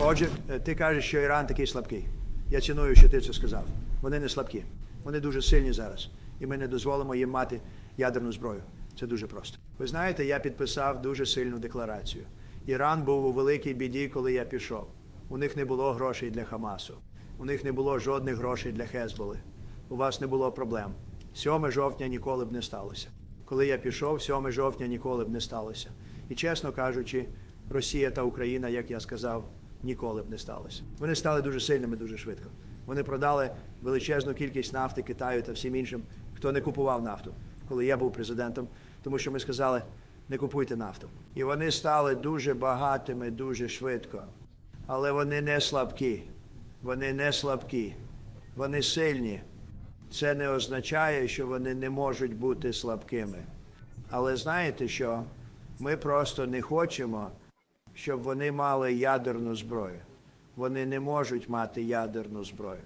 Отже, е, ти кажеш, що Іран такий слабкий. Я ціную, що ти це сказав. Вони не слабкі. Вони дуже сильні зараз. І ми не дозволимо їм мати ядерну зброю. Це дуже просто. Ви знаєте, я підписав дуже сильну декларацію. Іран був у великій біді, коли я пішов. У них не було грошей для Хамасу. У них не було жодних грошей для Хезболи. У вас не було проблем. 7 жовтня ніколи б не сталося. Коли я пішов, 7 жовтня ніколи б не сталося. І чесно кажучи, Росія та Україна, як я сказав, ніколи б не сталося. Вони стали дуже сильними дуже швидко. Вони продали величезну кількість нафти Китаю та всім іншим, хто не купував нафту, коли я був президентом, тому що ми сказали, не купуйте нафту. І вони стали дуже багатими дуже швидко. Але вони не слабкі. Вони не слабкі. Вони сильні. Це не означає, що вони не можуть бути слабкими. Але знаєте що? Ми просто не хочемо, щоб вони мали ядерну зброю. Вони не можуть мати ядерну зброю.